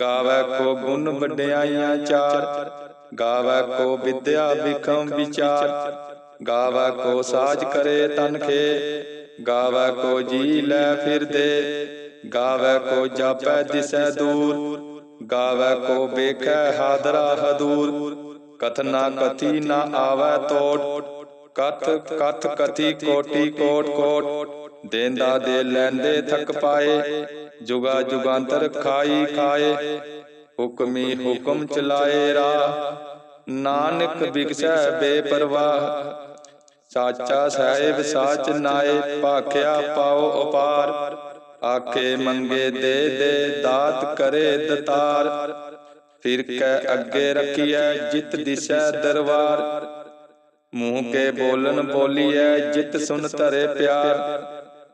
ਗਾਵੇ ਕੋ ਗੁਣ ਵਡਿਆਈਆਂ ਚਾਰ, ਗਾਵੇ ਕੋ ਵਿਦਿਆ ਵਿਖਮ ਵਿਚਾਰ, ਗਾਵੇ ਕੋ ਸਾਜ ਕਰੇ ਤਨ ਗਾਵੇ ਕੋ ਜੀ ਲੈ ਫਿਰਦੇ ਗਾਵੇ ਕੋ ਜਾਪੈ ਦਿਸੈ ਦੂਰ, ਗਾਵੇ ਕੋ ਵੇਖੈ ਹਾਦਰਾ ਹਦੂਰ ਕਥਨਾ ਕਥੀ ਨਾ ਆਵੈ ਤੋਟ, ਕਥ ਕਥ ਕਥੀ ਕੋਟੀ ਕੋਟ ਕੋਟ, ਦੇਂਦਾ ਦੇ ਲੈਂਦੇ ਥਕ ਪਾਏ ਜੁਗਾ ਜੁਗਾਂਤਰ ਖਾਈ ਖਾਏ ਹੁਕਮੀ ਹੁਕਮ ਚਲਾਏ ਰਾ ਨਾਨਕ ਬਿਕਸੈ ਬੇਪਰਵਾਹ। ਸਾਚਾ ਸਾਹਿਬ ਸਾਚ ਨਾਏ ਭਾਖਿਆ ਪਾਓ ਅਪਾਰ ਆਖੇ ਮੰਗੇ ਦੇ ਦੇ ਦਾਤ ਕਰੇ ਦਤਾਰ। ਫਿਰ ਕੈ ਅੱਗੇ ਰੱਖੀਐ ਜਿਤ ਦਿਸੈ ਦਰਬਾਰ। ਮੂੰਹ ਕੇ ਬੋਲਨ ਬੋਲੀਐ ਜਿਤ ਸੁਨ ਧਰੇ ਪਿਆਰ।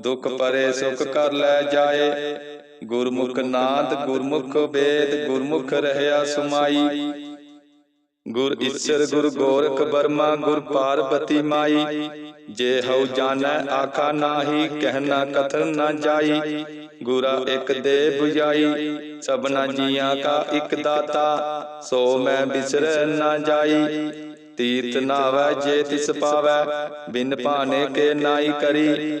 ਦੁਖ ਪਰੇ ਸੁਖ ਕਰ ਲੈ ਜਾਏ। ਗੁਰਮੁਖ ਨਾਦ ਗੁਰਮੁਖ ਵੇਦ ਗੁਰਮੁਖ ਰਹਿਆ ਸੁਮਾਈ। ਗੁਰ ਈਸਰ ਗੁਰ ਗੋਰਖ ਬਰਮਾ ਗੁਰ ਪਾਰਬਤੀ ਮਾਈ। ਜੇ ਹਉ ਜਾਣੈ ਆਖਾ ਨਾਹੀ ਕਹਿਣਾ ਕਥਨ ਨਾ ਜਾਈ। ਗੁਰਾ ਇੱਕ ਦੇ 부ਜਾਈ ਸਭਨਾ ਜੀਆਂ ਕਾ ਇੱਕ ਦਾਤਾ। ਸੋ ਮੈਂ ਬਿਸਰੈ ਨਾ ਜਾਈ। ਤੀਰਥ ਨਾਵੈ ਜੇ ਤਿਸ ਪਾਵੈ। ਬਿਨ ਭਾਣੇ ਕੇ ਨਾਈ ਕਰੀ।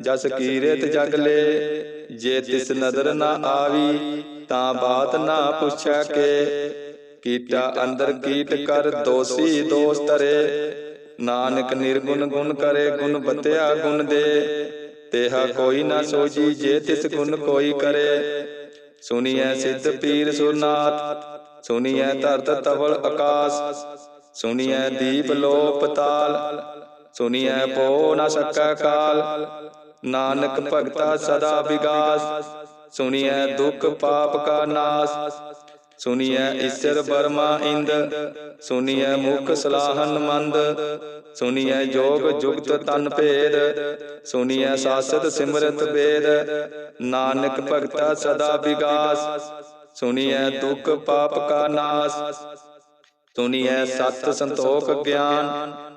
ਜਸ ਕੀਰਤ ਜਗ ਲੈ ਜੇ ਤਿਸ ਨਦਰ ਨਾ ਆਵੀ ਤਾਂ ਬਾਤ ਨਾ ਪੁੱਛੈ ਕੇ। ਕੀਟਾ ਅੰਦਰ ਕੀਟ ਕਰ ਦੋਸੀ ਦੋਸ ਤਰੇ ਨਾਨਕ ਨਿਰਗੁਣ ਗੁਣ ਕਰੇ ਗੁਣ ਬਤਿਆ ਗੁਣ ਦੇ। ਤੇਹਾ ਕੋਈ ਨਾ ਸੋਜੀ ਜੇ ਤਿਸ ਗੁਣ ਕੋਈ ਕਰੇ। ਸੁਣੀਐ ਸਿੱਧ ਪੀਰ ਸੁਨਾਤ ਸੁਣੀਐ ਧਰਤ ਤਵਲ ਆਕਾਸ ਸੁਣੀਐ ਦੀਪ ਲੋ ਪਤਾਲ। ਸੁਣੀਐ ਪੋ ਨ ਸਕੈ ਕਾਲ। ਨਾਨਕ ਭਗਤਾ ਸਦਾ ਵਿਗਾਸ, ਸੁਣੀਐ ਦੁਖ ਪਾਪ ਕਾ ਨਾਸ। ਸੁਣੀਐ ਈਸ਼ਰ ਬਰਮਾ ਇੰਦ, ਸੁਣੀਐ ਮੁਖ ਸਲਾਹਨ ਮੰਦ। ਸੁਣੀਐ ਜੋਗ ਜੁਗਤ ਤਨ ਭੇਦ, ਸੁਣੀਐ ਸਾਸਤ ਸਿਮਰਤ ਵੇਦ ਨਾਨਕ ਭਗਤਾ ਸਦਾ ਵਿਗਾਸ, ਸੁਣੀਐ ਦੁਖ ਪਾਪ ਕਾ ਨਾਸ। ਸੁਣੀਐ ਸਤ ਸੰਤੋਖ ਗਿਆਨ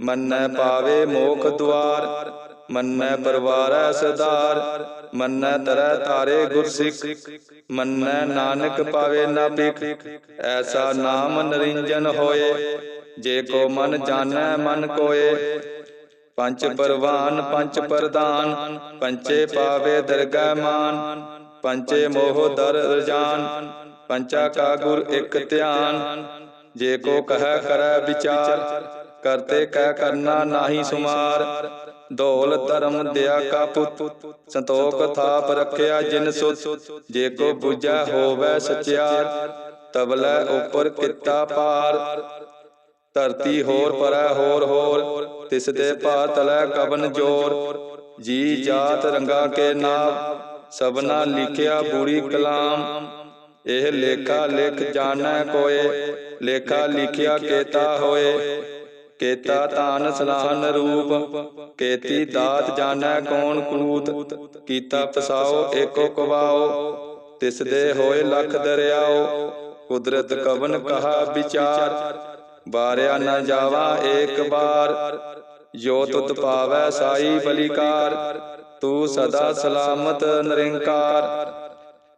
ਮੰਨੈ ਪਾਵੇ ਮੋਖ ਦੁਆਰ, ਮੰਨੈ ਪਰਵਾਰੈ ਸਦਾਰ, ਮੰਨੈ ਤਰੈ ਤਾਰੇ ਗੁਰਸਿੱਖ, ਮੰਨੈ ਨਾਨਕ ਪਾਵੇ ਨਾ ਭਿਖ ਐਸਾ ਨਾਮ ਨਰਿੰਜਨ ਹੋਏ, ਜੇ ਕੋ ਮਨ ਜਾਣੈ ਮਨ ਕੋਏ। ਪੰਜ ਪਰਵਾਨ ਪੰਜ ਪ੍ਰਦਾਨ, ਪੰਚੇ ਪਾਵੇ ਦਰਗਹਿ ਮਾਨ, ਪੰਚੇ ਮੋਹ ਦਰ ਰਜਾਨ, ਪੰਚਾ ਕਾ ਗੁਰ ਇੱਕ ਧਿਆਨ, ਜੇ ਕੋ ਕਹੈ ਕਰੈ ਵਿਚਾਰ ਕਰਤੇ ਕਹਿ ਕਰਨਾ ਨਾਹੀ ਸੁਮਾਰ। ਧੌਲ ਧਰਮ ਦਿਆ ਕਾ ਪੁੱਤ। ਸੰਤੋਖ ਥਾਪ ਰੱਖਿਆ ਜਿਨ ਸੁਤ। ਜੇ ਕੋ ਬੁਝੈ ਹੋਵੇ ਸਚਿਆਰ, ਤਬਲੇ ਉਪਰ ਕੀਤਾ ਪਾਰ ਧਰਤੀ ਹੋਰ ਪਰੈ ਹੋਰ ਹੋਰ, ਤਿਸ ਦੇ ਭਾ ਤਲੈ ਕਬਨ ਜੋਰ। ਜੀ ਜਾਤ ਰੰਗਾ ਕੇ ਨਾਮ, ਸਭਨਾ ਲਿਖਿਆ ਬੁਰੀ ਕਲਾਮ। ਇਹ ਲੇਖਾ ਲਿਖ ਜਾਣੈ ਕੋਏ, ਲੇਖਾ ਲਿਖਿਆ ਕੇਤਾ ਹੋਏ। ਕੇਤਾ ਧਾਨ ਸਲਾਹਨ ਰੂਪ, ਕੇਤੀ ਦਾਤ ਜਾਣੈ ਕੌਣ ਕੂਤ, ਕੀਤਾ ਪਸਾਓ ਏਕੋ ਕਵਾਓ ਤਿਸ ਦੇ ਹੋਏ ਲਖ ਦਰਿਆਓ, ਕੁਦਰਤ ਕਵਨ ਕਹਾ ਵਿਚਾਰ, ਬਾਰਿਆ ਨਾ ਜਾਵਾ ਏਕ ਬਾਰ, ਜੋ ਤੁਤ ਪਾਵੈ ਸਾਈ ਬਲਿਕਾਰ, ਤੂੰ ਸਦਾ ਸਲਾਮਤ ਨਿਰੰਕਾਰ।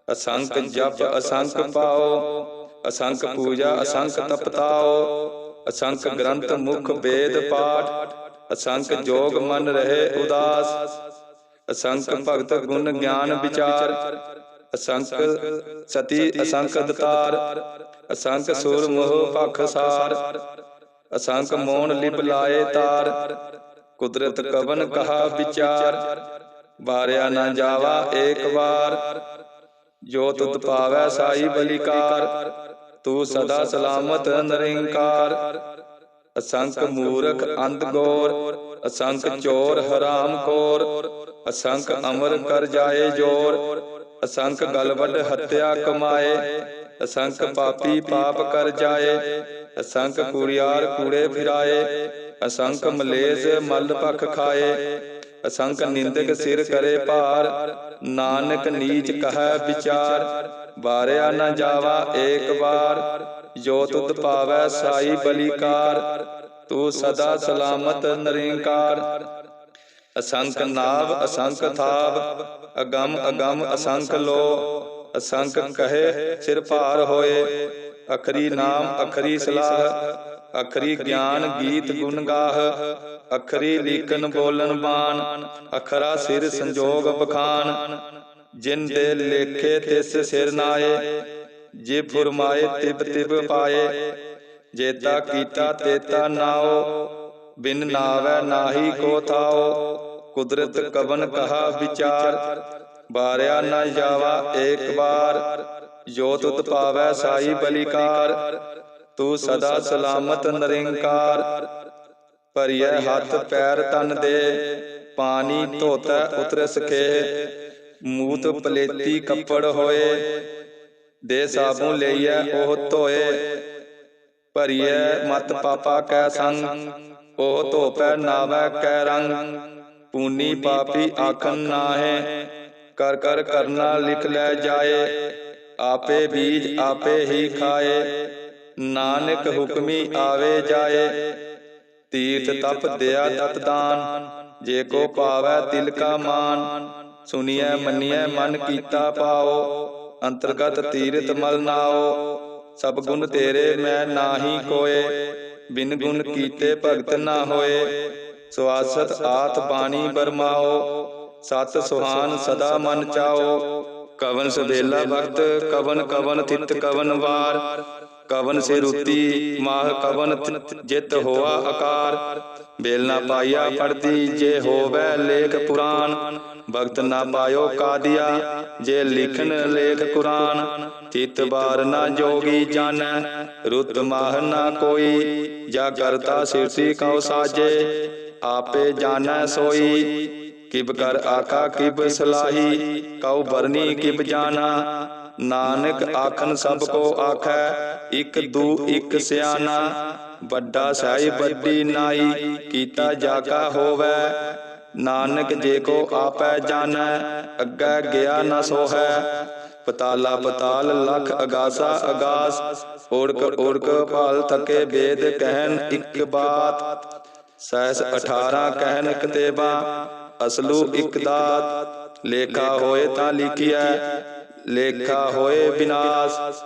ਅਸੰਖ ਜਪ ਅਸੰਖ ਪਾਓ ਅਸੰਖ ਪੂਜਾ ਅਸੰਖ ਤਪਤਾਓ ਅਸੰਖ ਗ੍ਰੰਥ ਮੁਖ ਵੇਦ ਪਾਠ, ਅਸੰਖ ਜੋਗ ਮਨ ਰਹੇ ਉਦਾਸ, ਅਸੰਖ ਭਗਤ ਗੁਣ ਗਿਆਨ ਵਿਚਾਰ, ਅਸੰਖ ਸਤੀ ਅਸੰਖ ਦਤਾਰ ਅਸੰਖ ਸੁਰ ਮੋਹ ਪਖ ਸਾਰ, ਅਸੰਖ ਮੋਹਨ ਲਿਪ ਲਾਏ ਤਾਰ, ਕੁਦਰਤ ਕਵਨ ਕਹਾ ਵਿਚਾਰ, ਵਾਰਿਆ ਨਾ ਜਾਵਾ ਏਕ ਵਾਰ ਜੋ ਤੁਤ ਪਾਵੈ ਸਾਈ ਬਲਿਕਾਰ ਤੂੰ ਸਦਾ ਸਲਾਮਤ ਨਿਰੰਕਾਰ। ਅਸੰਖ ਮੂਰਖ ਅੰਧ ਗੋਰ। ਅਸੰਖ ਚੋਰ ਹਰਾਮ ਖੋਰ ਅਸੰਖ ਅਮਰ ਕਰ ਜਾਏ ਜੋਰ। ਅਸੰਖ ਗਲਵਡ ਹੱਤਿਆ ਕਮਾਏ। ਅਸੰਖ ਪਾਪੀ ਪਾਪ ਕਰ ਜਾਏ। ਅਸੰਖ ਕੁੜਿਆਰ ਕੂੜੇ ਫਿਰਾਏ। ਅਸੰਖ ਮਲੇਸ ਮਲ ਪਖ ਖਾਏ। ਅਸੰਖ ਨਿੰਦਕ ਸਿਰ ਕਰੇ ਭਾਰ। ਨਾਨਕ ਨੀਚ ਕਹੈ ਵਿਚਾਰ। ਵਾਰਿਆ ਨਾ ਜਾਵਾ, ਏਕ ਵਾਰ, ਜੋ ਤੁਧ ਪਾਵੈ ਸਾਈ ਬਲੀਕਾਰ, ਤੂੰ ਸਦਾ ਸਲਾਮਤ ਨਿਰੰਕਾਰ। ਅਸੰਖ ਨਾਵ, ਅਸੰਖ ਥਾਵ, ਅਗੰਮ ਅਗੰਮ, ਅਸੰਖ ਲੋ, ਅਸੰਖ ਕਹੇ, ਸਿਰ ਭਾਰ ਹੋਏ। ਅਖਰੀ ਨਾਮ, ਅਖਰੀ ਸਲਾਹ, ਅਖਰੀ ਗਿਆਨ, ਗੀਤ ਗੁਣ ਗਾਹ। ਅਖਰੀ ਲੀਕਨ ਬੋਲਨ ਬਾਣ, ਅਖਰਾ ਸਿਰ ਸੰਜੋਗ ਬਖਾਨ। ਜਿਨ ਦੇ ਲੇਖੇ ਤਿਸ ਸਿਰ ਨਾਏ, ਜੇ ਫੁਰਮਾਏ ਤਿਬ ਤਿਬ ਪਾਏ ਜੇਤਾ ਕੀਤਾ ਤੇਤਾ ਨਾਓ, ਬਿਨ ਨਾਵੈ ਨਾਹੀ ਕੋ ਥਾਓ। ਕੁਦਰਤ ਕਵਨ ਕਹਾ ਵਿਚਾਰ, ਬਾਰਿਆ ਨਾ ਜਾਵਾ ਏਕ ਵਾਰ ਜੋਤ ਤੁਤ ਪਾਵੈ ਸਾਈ ਬਲਿਕਾਰ, ਤੂੰ ਸਦਾ ਸਲਾਮਤ ਨਿਰੰਕਾਰ। ਭਰੀਐ ਹੱਥ ਪੈਰ ਤਨ ਦੇ, ਪਾਣੀ ਧੋਤੈ ਉਤਰ ਸਕੇ ਮੂਤ ਪਲੇਤੀ ਕੱਪੜ ਹੋਏ। ਦੇ ਸਾਬੂ ਲਈਐ ਉਹ ਧੋਏ। ਭਰੀਐ ਮਤ ਪਾਪਾ ਕੈ ਸੰਗ। ਉਹ ਧੋਪੈ ਨਾਵੈ ਕੈ ਰੰਗ। ਪੂਨੀ ਪਾਪੀ ਆਖਨ ਨਾਹੇ। ਕਰ ਕਰ ਕਰਨਾ ਲਿਖ ਲੈ ਜਾਏ। ਆਪੇ ਬੀਜ ਆਪੇ ਹੀ ਖਾਏ। ਨਾਨਕ ਹੁਕਮੀ ਆਵੇ ਜਾਏ। ਤੀਰਥ ਤਪ ਦਿਆ ਤਤ ਦਾਨ ਜੇ ਕੋ ਪਾਵੈ ਤਿਲ ਕਾ ਮਾਨ। ਸੁਨੀਐ ਮੰਨੀਐ ਮਨ ਕੀਤਾ ਪਾਓ। ਅੰਤਰਗਤ ਤੀਰਤ ਮਲ ਨਾਓ। ਸਭ ਗੁਣ ਤੇਰੇ ਮੈਂ ਨਾਹੀ ਕੋਏ। ਬਿਨ ਗੁਣ ਕੀਤੇ ਭਗਤ ਨਾ ਹੋਏ। ਸਵਾਸਤ ਆਤ ਬਾਣੀ ਬਰਮਾਓ। ਸਤ ਸੁਹਾਨ ਸਦਾ ਮਨ ਚਾਓ। ਕਵਨ ਸਬੇਲਾ ਵਕਤ ਕਵਨ ਕਵਨ ਥਿਤ ਕਵਨ ਵਾਰ। ਕਵਨ ਸੇ ਰੁਤੀ ਮਾਹ ਕਵਨ ਜਿਤ ਹੋਆ ਆਕਾਰ। ਬੇਲ ਨਾ ਪਾਈਆ ਪੜਦੀ ਜੇ ਹੋਵੇ ਲੇਖ ਪੁਰਾਨ ਭਗਤ ਨਾ ਪਾਇਓ ਕਾਦੀਆ, ਜੇ ਲਿਖਨ ਲੇਖ ਕੁਰਾਨ, ਤਿਤ ਬਾਰ ਨਾ ਜੋਗੀ ਜਾਣੈ ਰੁਤ ਮਾਹ ਨਾ ਕੋਈ, ਜਾ ਕਰਤਾ ਸਿਰਸੀ ਕਉ ਸਾਜੇ, ਆਪੇ ਜਾਣੈ ਸੋਈ, ਕਿਬ ਕਰ ਆਕਾ ਕਿਬ ਸਲਾਹੀ, ਕਉ ਬਰਨੀ ਕਿਬ ਜਾਣਾ, ਨਾਨਕ ਆਖਨ ਸਭ ਕੋ ਆਖੈ, ਇਕ ਦੂ ਇਕ ਸਿਆਣਾ, ਵੱਡਾ ਸਾਈ ਵੱਡੀ ਨਾਈ, ਕੀਤਾ ਜਾਗਾ ਹੋਵੇ ਨਾਨਕ ਜੇ ਕੋ ਆਪੈ ਜਾਣੈ ਅੱਗੇ ਗਿਆ ਨਾ ਸੋਹੈ ਪਤਾਲਾ ਪਤਾਲ ਲਖ ਅਗਾਸਾ ਅਗਾਸ ਓੜਕ ਓੜਕ ਭਾਲ ਥਕੇ ਵੇਦ ਕਹਿਨ ਇੱਕ ਬਾਤ ਸਹਿਸ 18 ਕਹਿਨ ਕਤੇਬਾ ਅਸਲੂ ਇੱਕ ਦਾਤ ਲੇਖਾ ਹੋਏ ਤਾਂ ਲਿਖਿਆ ਲੇਖਾ ਹੋਏ ਬਿਨਾਸ਼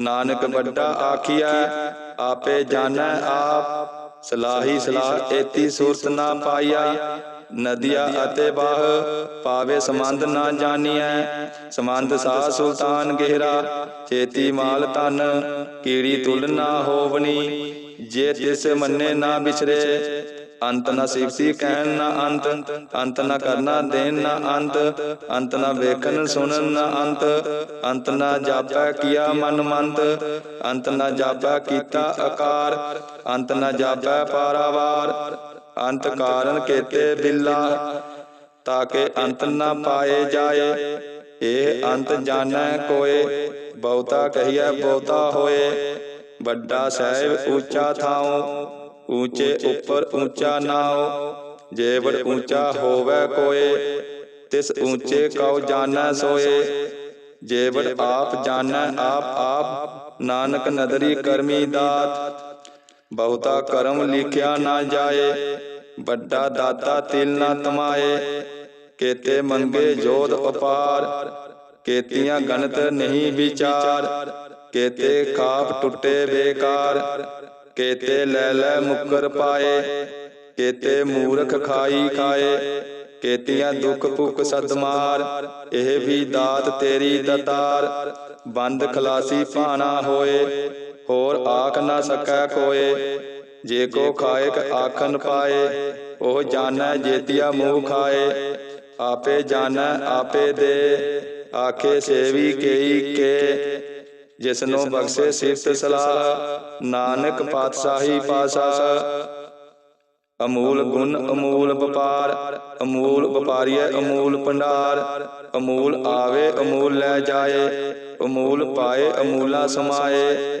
ਨਾਨਕ ਵੱਡਾ ਆਖੀਐ ਆਪੇ ਜਾਣੈ ਆਪ ਸਲਾਹੀ ਸਲਾਹ ਏਤੀ ਸੂਰਤ ਨਾ ਪਾਈਆ ਨਦੀਆ ਅਤੇ ਬਾਹ ਪਾਵੇ ਸਮੰਦ ਨਾ ਜਾਣੀਐ। ਸਮੰਦ ਸਾ ਸੁਲਤਾਨ ਗਹਿਰਾ। ਚੇਤੀ ਮਾਲ ਤਨ ਕੀੜੀ ਤੁਲ ਨਾ ਹੋਵਨੀ ਜੇ ਤਿਸ ਮੰਨੇ ਨਾ ਵਿਚਰੇ ਅੰਤ ਨਾ ਸਿਫਤੀ ਕਹਿਣ ਨਾ ਅੰਤ। ਅੰਤ। ਨਾ ਕਰਨਾ ਦੇਣ ਨਾ ਅੰਤ। ਅੰਤ। ਨਾ ਵੇਖਣ ਸੁਣਨ ਨਾ ਅੰਤ। ਅੰਤ। ਨਾ ਜਾਪੈ ਕੀਆ ਮਨ ਮੰਤ। ਅੰਤ ਨਾ ਜਾਪੈ ਕੀਤਾ ਆਕਾਰ। ਅੰਤ ਨਾ ਜਾਪੈ ਪਾਰਾਵਾਰ। ਅੰਤ ਕਾਰਨ ਕੇਤੇ ਬਿੱਲਾ, ਤਾਕੇ ਅੰਤ ਨਾ ਪਾਏ ਜਾਏ। ਇਹ ਅੰਤ ਜਾਣੈ ਕੋਏ, ਬਹੁਤਾ ਕਹੀਐ ਬਹੁਤਾ ਹੋਏ। ਵੱਡਾ ਸਾਹਿਬ ਉੱਚਾ ਥਾਉ ਊਚੇ ਉੱਪਰ ਊਚਾ ਨਾਉ। ਜੇਵੜ ਊਚਾ ਹੋਵੇ ਕੋਏ, ਤਿਸ ਊਚੇ ਕਉ ਜਾਣੈ ਸੋਏ। ਜੇਵੜ ਆਪ ਜਾਣੈ ਆਪ ਆਪ, ਨਾਨਕ ਨਦਰੀ ਕਰਮੀ ਦਾਤ ਬਹੁਤਾ ਕਰਮ ਲਿਖਿਆ ਨਾ ਜਾਏ, ਵੱਡਾ ਦਾਤਾ ਤਿਲ ਨਾ ਤਮਾਏ। ਕੇਤੇ ਮੰਗੇ ਜੋਤ ਅਪਾਰ ਕੇਤੀਆਂ ਗਣਤ ਨਹੀਂ ਵਿਚਾਰ। ਕੇਤੇ ਖਾਪ ਟੁੱਟੇ ਬੇਕਾਰ, ਕੇਤੇ ਲੈ ਲੈ ਮੁਕਰ ਪਾਏ। ਕੇਤੇ ਮੂਰਖ ਖਾਈ ਖਾਏ, ਕੇਤੀਆਂ ਦੁੱਖ ਭੁੱਖ ਸਦਮਾਰ। ਇਹ ਵੀ ਦਾਤ ਤੇਰੀ ਦਤਾਰ, ਬੰਦ ਖਲਾਸੀ ਭਾਣਾ ਹੋਏ। ਹੋਰ ਆਖ ਨਾ ਸਕੈ ਕੋਏ ਜੇ ਕੋ ਖਾਇਕ ਆਖਨ ਪਾਏ ਉਹ ਜਾਣੈ ਜੇਤੀਆ ਮੂੰਹ ਖਾਏ ਆਪੇ ਜਾਣੈ ਆਪੇ ਦੇ ਆਖੇ ਸੇਵੀ ਕੇਈ ਕੇ। ਜਿਸਨੋ ਬਖਸ਼ੇ ਸਿਫਤ ਸਲਾਹ ਨਾਨਕ ਪਾਤਸ਼ਾਹੀ ਪਾਸਾ। ਅਮੂਲ ਗੁਣ ਅਮੂਲ ਵਪਾਰ ਅਮੂਲ ਵਪਾਰੀਐ ਅਮੂਲ ਭੰਡਾਰ ਅਮੂਲ ਆਵੇ ਅਮੂਲ ਲੈ ਜਾਏ ਅਮੂਲ ਪਾਏ ਅਮੂਲਾ ਸਮਾਏ।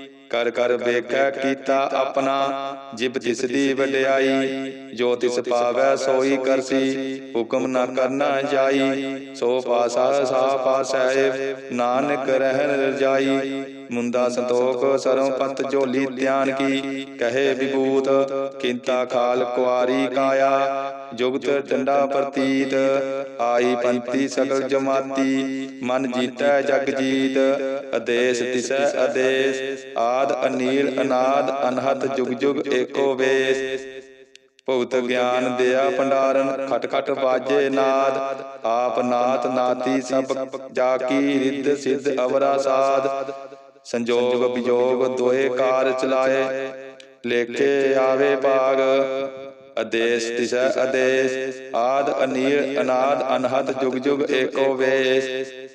ਕਰ ਕਰ ਵੇਖੈ ਕੀਤਾ ਆਪਣਾ, ਜਿਬ ਤਿਸ ਦੀ ਵਡਿਆਈ, ਜੋ ਤਿਸ ਪਾਵੈ ਸੋਈ ਕਰਸੀ, ਹੁਕਮ ਨਾ ਕਰਨਾ ਜਾਈ, ਸੋ ਪਾਸਾ ਸਾ ਪਾਸੈ, ਨਾਨਕ ਰਹਿ ਰਜਾਈ। ਮੁੰਦਾ ਸੰਤੋਖ ਸਰੋਂ ਪੰਤ ਝੋਲੀ ਧਿਆਨ ਕੀ, ਕਹੇ ਵਿਭੂਤ, ਕਿੰਤਾ ਖਾਲ ਕੁਆਰੀ ਕਾਇਆ। ਜੁਗਤ ਡੰਡਾ ਪ੍ਰਤੀਤ, ਆਈ ਪੰਤੀ ਸਗਲ ਜਮਾਤੀ, ਮਨ ਜੀਤੈ ਜਗ ਜੀਤ। ਅਦੇਸ ਤਿਸੈ ਅਦੇਸ ਆਦ, ਅਨੀਲ, ਅਨਾਦ ਅਨਹਤ ਜੁਗ ਜੁਗ, ਏਕੋ ਵੇਸ। ਭੁਗਤ ਗਿਆਨ ਦਿਆ ਭੰਡਾਰਨ, ਖਟ ਖਟ ਬਾਜੇ ਨਾਦ। ਆਪ ਨਾਤ ਨਾਤੀ ਸਭ ਜਾ ਕੀ ਰਿੱਧ, ਸਿੱਧ, ਅਵਰਾ, ਸਾਧ। ਸੰਜੋਗ, ਵਿਜੋਗ, ਦੋਏ ਕਾਰ ਚਲਾਏ। ਲੇਖੇ ਆਵੇ ਭਾਗ। ਅਦੇਸ ਤਿਸੈ ਅਦੇਸ ਆਦ, ਅਨੀਲ, ਅਨਾਦ, ਅਨਹਦ, ਜੁਗ ਜੁਗ, ਏਕੋ ਵੇਸ।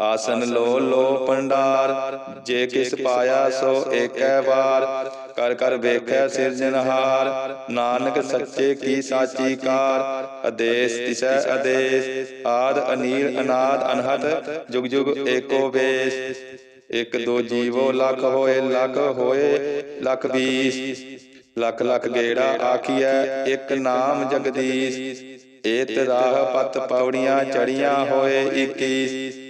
ਆਸਨ ਲੋ ਲੋ ਪੰਡਾਰ, ਜੇ ਕਿਸ ਪਾਇਆ ਸੋ ਏਕੈ ਵਾਰ। ਕਰ ਕਰ ਵੇਖੈ ਸਿਰਜਨਹਾਰ ਨਾਨਕ ਸੱਚੇ ਕੀ ਸਾਚੀ ਕਾਰ। ਅਦੇਸ ਤਿਸੈ ਅਦੇਸ ਆਦ ਅਨੀਲ ਅਨਾਦ ਅਨਹਤ ਜੁਗ ਜੁਗ ਏਕੋ ਵੇਸ। ਇੱਕ ਦੋ ਜੀਵੋ ਲੱਖ ਹੋਏ ਲੱਖ ਹੋਏ, ਲੱਖ ਵੀਸ ਲੱਖ ਲੱਖ ਗੇੜਾ ਆਖੀਐ, ਇਕ ਨਾਮ ਜਗਦੀਸ਼। ਏਤ ਰਾਹ ਪਤ ਪੌੜੀਆਂ ਚੜੀਆਂ ਹੋਏ 21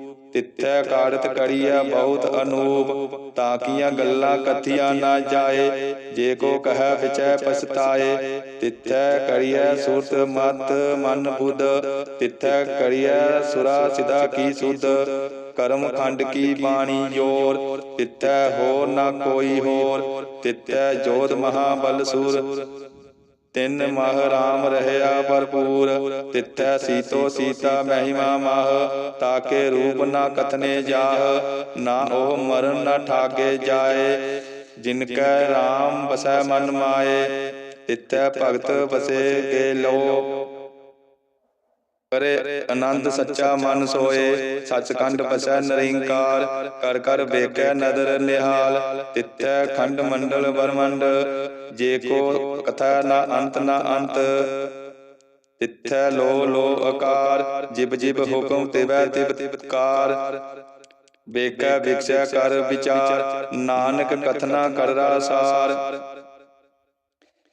ਤਿੱਥੈ ਕਾੜਤ ਕਰੀਐ ਬਹੁਤ ਅਨੂਪ, ਤਾਕੀਆਂ ਗੱਲਾਂ ਕਥੀਆਂ ਨਾ ਜਾਏ, ਜੇ ਕੋ ਕਹੈ ਵਿਚੈ ਪਛਤਾਏ। ਤਿੱਥੈ ਕਰੀਐ ਸੁਰਤ ਮਤ ਮਨ ਬੁੱਧ, ਤਿੱਥੈ ਕਰੀਐ ਸੁਰਾ ਸਿਦਾ ਕੀ ਸੁਧ। ਕਰਮ ਖੰਡ ਕੀ ਬਾਣੀ ਜੋਰ ਤਿੱਥੈ ਹੋਰ ਨਾ ਕੋਈ ਹੋਰ, ਤਿੱਥੈ ਜੋਤ ਮਹਾਬਲ ਸੁਰ। ਤਿੰਨ ਮਹ ਰਾਮ ਰਹਿਆ ਭਰਪੂਰ, ਤਿੱਥੈ ਸੀਤੋ ਸੀਤਾ ਮਹਿਮਾ ਮਾਹ, ਤਾਕੇ ਰੂਪ ਨਾ ਕਥਨੇ ਜਾਹ, ਨਾ ਉਹ ਮਰਨ ਨਾ ਠਾਗੇ ਜਾਏ ਜਿਨ ਕੈ ਰਾਮ ਬਸੈ ਮਨ ਮਾਏ, ਤਿੱਥੈ ਭਗਤ ਬਸੇ ਕੇ ਲੋ ਕਰੇ ਆਨੰਦ ਸੱਚਾ ਮਨ ਸੋਏ, ਸੱਚਖੰਡ ਬਸੈ ਨਰਿੰਕਾਰ, ਕਰ ਕਰ ਵੇਖੈ ਨਦਰ ਨਿਹਾਲ, ਤਿੱਥੈ ਖੰਡ ਮੰਡਲ ਬਰਮੰਡ ਜੇ ਕੋ ਕਥਾ ਨਾ ਅੰਤ ਨਾ ਅੰਤ ਤਿੱਥੈ ਲੋ ਲੋ ਆਕਾਰ ਜਿਬ ਜਿਬ ਹੁਕਮ ਤਿਵੈ ਤਿਬ ਤਿਬਕਾਰ ਵੇਖੈ ਵਿਖਸੈ ਕਰ ਵਿਚਾਰ, ਨਾਨਕ ਕਥਨਾ ਕਰਰਾ ਸਾਰ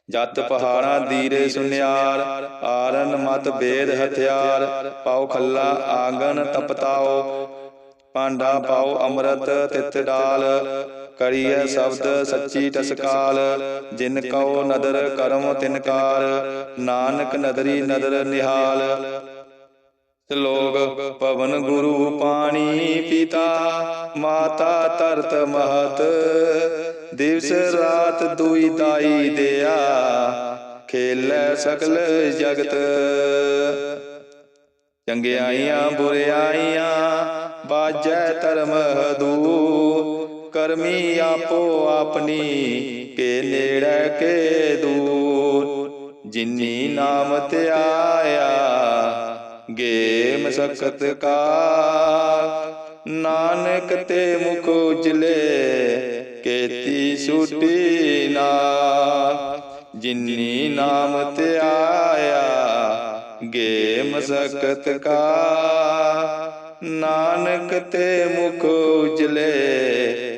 ਜਤ ਪਹਾੜਾਂ ਦੀਰੇ ਸੁਨਿਆਰ, ਆਰਨ ਮਤ ਬੇਦ ਹਥਿਆਰ। ਪਾਉ ਖੱਲਾ ਆਂਗਨ ਤਪਤਾਓ ਪਾਂਡਾ ਪਾਉ ਅੰਮ੍ਰਿਤ ਤਿਤ ਡਾਲ। ਕਰੀਐ ਸ਼ਬਦ ਸੱਚੀ ਟਸਕਾਲ ਜਿਨ ਕਉ ਨਦਰ ਕਰਮ ਤਿਨਕਾਰ ਨਾਨਕ ਨਦਰੀ ਨਦਰ ਨਿਹਾਲ। ਸ਼ਲੋਕ ਪਵਨ ਗੁਰੂ ਪਾਣੀ ਪਿਤਾ ਮਾਤਾ ਤਰਤ ਮਹਤ ਦਿਵਸ ਰਾਤ ਦੁਈ ਦਾਈ ਦਿਆ। ਖੇਲੇ ਸਕਲ ਜਗਤ। ਚੰਗਿਆਈਆਂ ਬੁਰਿਆਈਆਂ ਬਾਜੈ ਧਰਮ ਹਦੂ। ਕਰਮੀ ਆਪੋ ਆਪਣੀ, ਕੇ ਨੇੜੇ, ਕੇ ਦੂਰ। ਜਿਨੀ ਨਾਮ ਧਿਆਇਆ ਗੇ ਮਸਕਤ ਕਾ ਨਾਨਕ ਤੇ ਮੁਖ ਉਜਲੇ, ਕੇਤੀ ਸੁਟੀ ਨਾ ਜਿਨੀ ਨਾਮ ਤੇ ਆਇਆ ਗੇ ਮਸਕਤ ਕਾ ਨਾਨਕ ਤੇ ਮੁਖ ਉਜਲੇ